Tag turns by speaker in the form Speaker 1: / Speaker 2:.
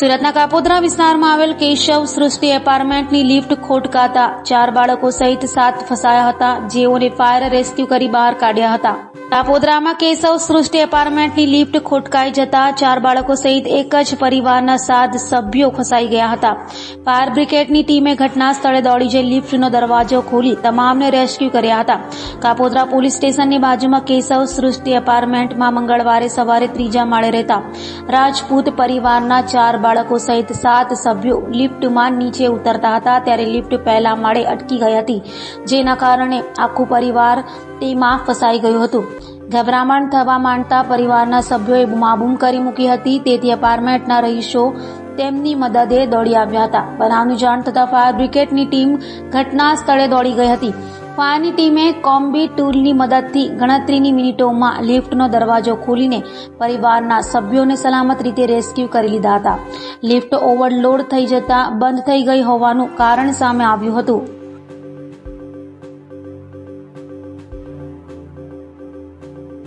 Speaker 1: સુરતના કાપોદ્રા વિસ્તારમાં આવેલ કેશવ સૃષ્ટિ એપાર્ટમેન્ટની લિફ્ટ ખોટકાતા ચાર બાળકો સહિત સાત ફસાયા હતા. જેઓને ફાયર રેસ્ક્યુ કરી બહાર કાઢ્યા હતા. કાપોદ્રામાં કેશવ સૃષ્ટિ એપાર્ટમેન્ટની લિફ્ટ ખોટકાઈ જતા ચાર બાળકો સહિત એક જ પરિવારના સાત સભ્યો ફસાઈ ગયા હતા. ફાયર બ્રિગેડની ટીમે ઘટના સ્થળે દોડી જઈ લિફ્ટનો દરવાજો ખોલી તમામને રેસ્ક્યુ કર્યા હતા. કાપોદ્રા પોલીસ સ્ટેશનની બાજુમાં કેશવ સૃષ્ટિ એપાર્ટમેન્ટમાં મંગળવારે સવારે ત્રીજા માળે રહેતા રાજપૂત પરિવારના ચાર બાળકો સહિત સાત સભ્યો લિફ્ટમાં નીચે ઉતરતા હતા. ત્યારે લિફ્ટ પહેલા માળે અટકી ગઈ હતી. જેના કારણે આખું પરિવાર તેમાં ફસાઈ ગયું હતું. ગભરામણ થવા માંડતા પરિવારના સભ્યોએ બૂમાબૂમ કરી મૂકી હતી. તેથી એપાર્ટમેન્ટના રહીશો તેમની મદદે દોડી આવ્યા હતા. બનાવની જાણ થતાં ફાયર બ્રિગેડની ટીમ ઘટના સ્થળે દોડી ગઈ હતી. ફાયરની ટીમે કોમ્બી ટૂલની મદદથી ગણતરીની મિનિટોમાં લિફ્ટનો દરવાજો ખોલીને પરિવારના સભ્યોને સલામત રીતે રેસ્ક્યુ કરી લીધા હતા. લિફ્ટ ઓવરલોડ થઈ જતા બંધ થઈ ગઈ હોવાનું કારણ સામે આવ્યું હતું.